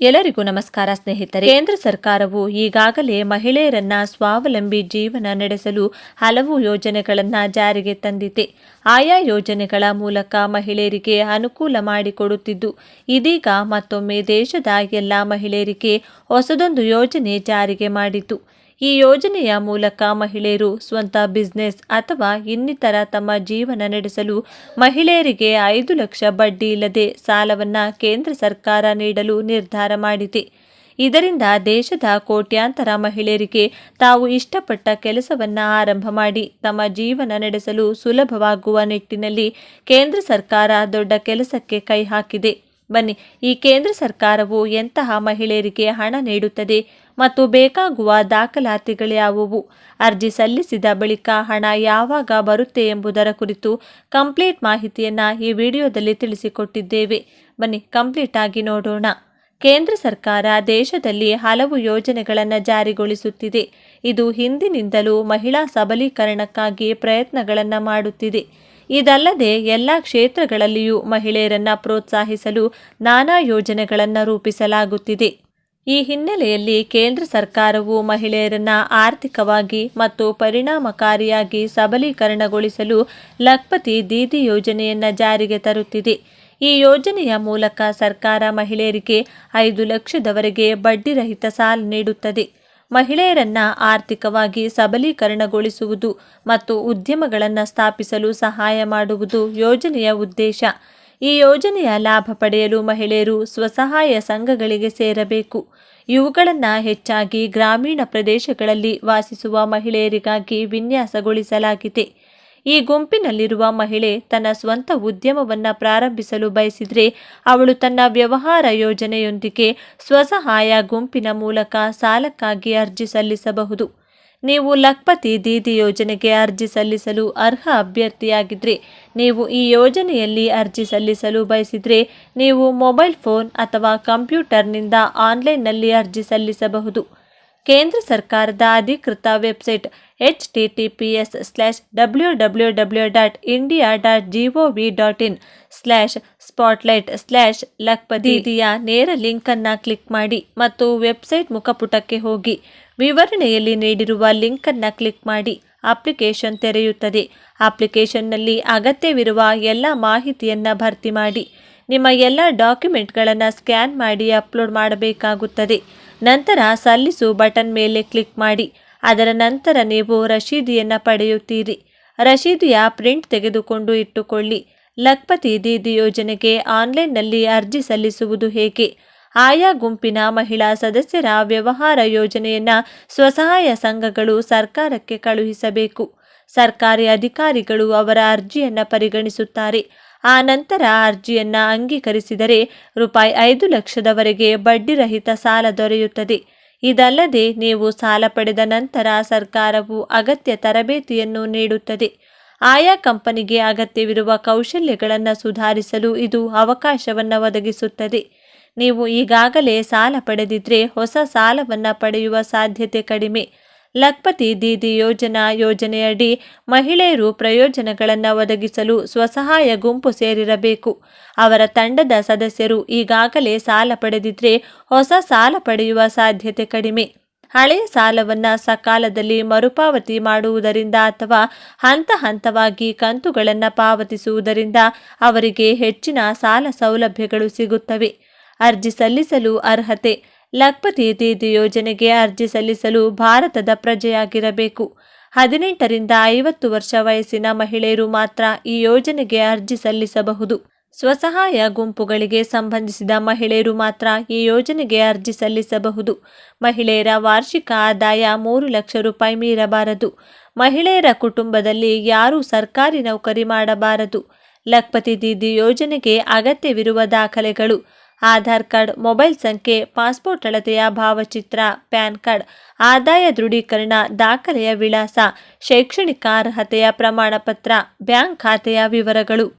ಎಲ್ಲರಿಗೂ ನಮಸ್ಕಾರ ಸ್ನೇಹಿತರೆ. ಕೇಂದ್ರ ಸರ್ಕಾರವು ಈಗಾಗಲೇ ಮಹಿಳೆಯರನ್ನ ಸ್ವಾವಲಂಬಿ ಜೀವನ ನಡೆಸಲು ಹಲವು ಯೋಜನೆಗಳನ್ನು ಜಾರಿಗೆ ತಂದಿದೆ. ಆಯಾ ಯೋಜನೆಗಳ ಮೂಲಕ ಮಹಿಳೆಯರಿಗೆ ಅನುಕೂಲ ಮಾಡಿಕೊಡುತ್ತಿದ್ದು, ಇದೀಗ ಮತ್ತೊಮ್ಮೆ ದೇಶದ ಎಲ್ಲ ಮಹಿಳೆಯರಿಗೆ ಹೊಸದೊಂದು ಯೋಜನೆ ಜಾರಿಗೆ ಮಾಡಿತು. ಈ ಯೋಜನೆಯ ಮೂಲಕ ಮಹಿಳೆಯರು ಸ್ವಂತ ಬಿಸ್ನೆಸ್ ಅಥವಾ ಇನ್ನಿತರ ತಮ್ಮ ಜೀವನ ನಡೆಸಲು ಮಹಿಳೆಯರಿಗೆ ಐದು ಲಕ್ಷ ಬಡ್ಡಿ ಇಲ್ಲದೆ ಸಾಲವನ್ನು ಕೇಂದ್ರ ಸರ್ಕಾರ ನೀಡಲು ನಿರ್ಧಾರ ಮಾಡಿದೆ. ಇದರಿಂದ ದೇಶದ ಕೋಟ್ಯಾಂತರ ಮಹಿಳೆಯರಿಗೆ ತಾವು ಇಷ್ಟಪಟ್ಟ ಕೆಲಸವನ್ನ ಆರಂಭ ಮಾಡಿ ತಮ್ಮ ಜೀವನ ನಡೆಸಲು ಸುಲಭವಾಗುವ ನಿಟ್ಟಿನಲ್ಲಿ ಕೇಂದ್ರ ಸರ್ಕಾರ ದೊಡ್ಡ ಕೆಲಸಕ್ಕೆ ಕೈ ಹಾಕಿದೆ. ಬನ್ನಿ. ಈ ಕೇಂದ್ರ ಸರ್ಕಾರವು ಎಂತಹ ಮಹಿಳೆಯರಿಗೆ ಹಣ ನೀಡುತ್ತದೆ ಮತ್ತು ಬೇಕಾಗುವ ದಾಖಲಾತಿಗಳ್ಯಾವುವು ಅರ್ಜಿ ಸಲ್ಲಿಸಿದ ಬಳಿಕ ಹಣ ಯಾವಾಗ ಬರುತ್ತೆ ಎಂಬುದರ ಕುರಿತು ಕಂಪ್ಲೀಟ್ ಮಾಹಿತಿಯನ್ನು ಈ ವಿಡಿಯೋದಲ್ಲಿ ತಿಳಿಸಿಕೊಟ್ಟಿದ್ದೇವೆ. ಬನ್ನಿ, ಕಂಪ್ಲೀಟ್ ಆಗಿ ನೋಡೋಣ. ಕೇಂದ್ರ ಸರ್ಕಾರ ದೇಶದಲ್ಲಿ ಹಲವು ಯೋಜನೆಗಳನ್ನು ಜಾರಿಗೊಳಿಸುತ್ತಿದೆ. ಇದು ಹಿಂದಿನಿಂದಲೂ ಮಹಿಳಾ ಸಬಲೀಕರಣಕ್ಕಾಗಿ ಪ್ರಯತ್ನಗಳನ್ನು ಮಾಡುತ್ತಿದೆ. ಇದಲ್ಲದೆ ಎಲ್ಲ ಕ್ಷೇತ್ರಗಳಲ್ಲಿಯೂ ಮಹಿಳೆಯರನ್ನ ಪ್ರೋತ್ಸಾಹಿಸಲು ನಾನಾ ಯೋಜನೆಗಳನ್ನು ರೂಪಿಸಲಾಗುತ್ತಿದೆ. ಈ ಹಿನ್ನೆಲೆಯಲ್ಲಿ ಕೇಂದ್ರ ಸರ್ಕಾರವು ಮಹಿಳೆಯರನ್ನ ಆರ್ಥಿಕವಾಗಿ ಮತ್ತು ಪರಿಣಾಮಕಾರಿಯಾಗಿ ಸಬಲೀಕರಣಗೊಳಿಸಲು ಲಖ್ಪತಿ ದೀದಿ ಯೋಜನೆಯನ್ನ ಜಾರಿಗೆ ತರುತ್ತಿದೆ. ಈ ಯೋಜನೆಯ ಮೂಲಕ ಸರ್ಕಾರ ಮಹಿಳೆಯರಿಗೆ ಐದು ಲಕ್ಷದವರೆಗೆ ಬಡ್ಡಿರಹಿತ ಸಾಲ ನೀಡುತ್ತದೆ. ಮಹಿಳೆಯರನ್ನ ಆರ್ಥಿಕವಾಗಿ ಸಬಲೀಕರಣಗೊಳಿಸುವುದು ಮತ್ತು ಉದ್ಯಮಗಳನ್ನು ಸ್ಥಾಪಿಸಲು ಸಹಾಯ ಮಾಡುವುದು ಯೋಜನೆಯ ಉದ್ದೇಶ. ಈ ಯೋಜನೆಯ ಲಾಭ ಪಡೆಯಲು ಮಹಿಳೆಯರು ಸ್ವಸಹಾಯ ಸಂಘಗಳಿಗೆ ಸೇರಬೇಕು. ಇವುಗಳನ್ನು ಹೆಚ್ಚಾಗಿ ಗ್ರಾಮೀಣ ಪ್ರದೇಶಗಳಲ್ಲಿ ವಾಸಿಸುವ ಮಹಿಳೆಯರಿಗಾಗಿ ವಿನ್ಯಾಸಗೊಳಿಸಲಾಗಿದೆ. ಈ ಗುಂಪಿನಲ್ಲಿರುವ ಮಹಿಳೆ ತನ್ನ ಸ್ವಂತ ಉದ್ಯಮವನ್ನು ಪ್ರಾರಂಭಿಸಲು ಬಯಸಿದರೆ ಅವಳು ತನ್ನ ವ್ಯವಹಾರ ಯೋಜನೆಯೊಂದಿಗೆ ಸ್ವಸಹಾಯ ಗುಂಪಿನ ಮೂಲಕ ಸಾಲಕ್ಕಾಗಿ ಅರ್ಜಿ ಸಲ್ಲಿಸಬಹುದು. ನೀವು ಲಖ್ಪತಿ ದೀದಿ ಯೋಜನೆಗೆ ಅರ್ಜಿ ಸಲ್ಲಿಸಲು ಅರ್ಹ ಅಭ್ಯರ್ಥಿಯಾಗಿದ್ದರೆ ನೀವು ಈ ಯೋಜನೆಯಲ್ಲಿ ಅರ್ಜಿ ಸಲ್ಲಿಸಲು ಬಯಸಿದರೆ, ನೀವು ಮೊಬೈಲ್ ಫೋನ್ ಅಥವಾ ಕಂಪ್ಯೂಟರ್ನಿಂದ ಆನ್ಲೈನ್ನಲ್ಲಿ ಅರ್ಜಿ ಸಲ್ಲಿಸಬಹುದು. ಕೇಂದ್ರ ಸರ್ಕಾರದ ಅಧಿಕೃತ website H T T P S slash W W W dot India dot G V dot in slash spotlight slash ಲಕ್ಪದೀದಿಯ ನೇರ ಲಿಂಕನ್ನು ಕ್ಲಿಕ್ ಮಾಡಿ ಮತ್ತು ವೆಬ್ಸೈಟ್ ಮುಖಪುಟಕ್ಕೆ ಹೋಗಿ ವಿವರಣೆಯಲ್ಲಿ ನೀಡಿರುವ ಲಿಂಕನ್ನು ಕ್ಲಿಕ್ ಮಾಡಿ ಅಪ್ಲಿಕೇಶನ್ ತೆರೆಯುತ್ತದೆ. ಅಪ್ಲಿಕೇಶನ್ನಲ್ಲಿ ಅಗತ್ಯವಿರುವ ಎಲ್ಲ ಮಾಹಿತಿಯನ್ನು ಭರ್ತಿ ಮಾಡಿ. ನಿಮ್ಮ ಎಲ್ಲ ಡಾಕ್ಯುಮೆಂಟ್ಗಳನ್ನು ಸ್ಕ್ಯಾನ್ ಮಾಡಿ ಅಪ್ಲೋಡ್ ಮಾಡಬೇಕಾಗುತ್ತದೆ. ನಂತರ ಸಲ್ಲಿಸು ಬಟನ್ ಮೇಲೆ ಕ್ಲಿಕ್ ಮಾಡಿ. ಅದರ ನಂತರ ನೀವು ರಶೀದಿಯನ್ನು ಪಡೆಯುತ್ತೀರಿ. ರಶೀದಿಯ ಪ್ರಿಂಟ್ ತೆಗೆದುಕೊಂಡು ಇಟ್ಟುಕೊಳ್ಳಿ. ಲಖ್ಪತಿ ದೀದಿ ಯೋಜನೆಗೆ ಆನ್ಲೈನ್ನಲ್ಲಿ ಅರ್ಜಿ ಸಲ್ಲಿಸುವುದು ಹೇಗೆ? ಆಯಾ ಗುಂಪಿನ ಮಹಿಳಾ ಸದಸ್ಯರ ವ್ಯವಹಾರ ಯೋಜನೆಯನ್ನು ಸ್ವಸಹಾಯ ಸಂಘಗಳು ಸರ್ಕಾರಕ್ಕೆ ಕಳುಹಿಸಬೇಕು. ಸರ್ಕಾರಿ ಅಧಿಕಾರಿಗಳು ಅವರ ಅರ್ಜಿಯನ್ನು ಪರಿಗಣಿಸುತ್ತಾರೆ. ಆ ನಂತರ ಅರ್ಜಿಯನ್ನು ಅಂಗೀಕರಿಸಿದರೆ ರೂಪಾಯಿ ಐದು ಲಕ್ಷದವರೆಗೆ ಬಡ್ಡಿರಹಿತ ಸಾಲ ದೊರೆಯುತ್ತದೆ. ಇದಲ್ಲದೆ ನೀವು ಸಾಲ ಪಡೆದ ನಂತರ ಸರ್ಕಾರವು ಅಗತ್ಯ ತರಬೇತಿಯನ್ನು ನೀಡುತ್ತದೆ. ಆಯಾ ಕಂಪನಿಗೆ ಅಗತ್ಯವಿರುವ ಕೌಶಲ್ಯಗಳನ್ನು ಸುಧಾರಿಸಲು ಇದು ಅವಕಾಶವನ್ನು ಒದಗಿಸುತ್ತದೆ. ನೀವು ಈಗಾಗಲೇ ಸಾಲ ಪಡೆದಿದ್ದರೆ ಹೊಸ ಸಾಲವನ್ನು ಪಡೆಯುವ ಸಾಧ್ಯತೆ ಕಡಿಮೆ. ಲಖ್ಪತಿ ದೀದಿ ಯೋಜನಾ ಯೋಜನೆಯಡಿ ಮಹಿಳೆಯರು ಪ್ರಯೋಜನಗಳನ್ನು ಒದಗಿಸಲು ಸ್ವಸಹಾಯ ಗುಂಪು ಸೇರಿರಬೇಕು. ಅವರ ತಂಡದ ಸದಸ್ಯರು ಈಗಾಗಲೇ ಸಾಲ ಪಡೆದಿದ್ರೆ ಹೊಸ ಸಾಲ ಪಡೆಯುವ ಸಾಧ್ಯತೆ ಕಡಿಮೆ. ಹಳೆಯ ಸಾಲವನ್ನು ಸಕಾಲದಲ್ಲಿ ಮರುಪಾವತಿ ಮಾಡುವುದರಿಂದ ಅಥವಾ ಹಂತ ಹಂತವಾಗಿ ಕಂತುಗಳನ್ನು ಪಾವತಿಸುವುದರಿಂದ ಅವರಿಗೆ ಹೆಚ್ಚಿನ ಸಾಲ ಸೌಲಭ್ಯಗಳು ಸಿಗುತ್ತವೆ. ಅರ್ಜಿ ಸಲ್ಲಿಸಲು ಅರ್ಹತೆ ಲಖ್ಪತಿ ದೀದಿ ಯೋಜನೆಗೆ ಅರ್ಜಿ ಸಲ್ಲಿಸಲು ಭಾರತದ ಪ್ರಜೆಯಾಗಿರಬೇಕು. ಹದಿನೆಂಟರಿಂದ ಐವತ್ತು ವರ್ಷ ವಯಸ್ಸಿನ ಮಹಿಳೆಯರು ಮಾತ್ರ ಈ ಯೋಜನೆಗೆ ಅರ್ಜಿ ಸಲ್ಲಿಸಬಹುದು. ಸ್ವಸಹಾಯ ಗುಂಪುಗಳಿಗೆ ಸಂಬಂಧಿಸಿದ ಮಹಿಳೆಯರು ಮಾತ್ರ ಈ ಯೋಜನೆಗೆ ಅರ್ಜಿ ಸಲ್ಲಿಸಬಹುದು. ಮಹಿಳೆಯರ ವಾರ್ಷಿಕ ಆದಾಯ ಮೂರು ಲಕ್ಷ ರೂಪಾಯಿ ಮೀರಬಾರದು. ಮಹಿಳೆಯರ ಕುಟುಂಬದಲ್ಲಿ ಯಾರೂ ಸರ್ಕಾರಿ ನೌಕರಿ ಮಾಡಬಾರದು. ಲಖ್ಪತಿ ದೀದಿ ಯೋಜನೆಗೆ ಅಗತ್ಯವಿರುವ ದಾಖಲೆಗಳು ಆಧಾರ್ ಕಾರ್ಡ್, ಮೊಬೈಲ್ ಸಂಖ್ಯೆ, ಪಾಸ್ಪೋರ್ಟ್ ಅಳತೆಯ ಭಾವಚಿತ್ರ, ಪ್ಯಾನ್ ಕಾರ್ಡ್, ಆದಾಯ ದೃಢೀಕರಣ, ದಾಖಲೆಯ ವಿಳಾಸ, ಶೈಕ್ಷಣಿಕ ಅರ್ಹತೆಯ ಪ್ರಮಾಣಪತ್ರ, ಬ್ಯಾಂಕ್ ಖಾತೆಯ ವಿವರಗಳು.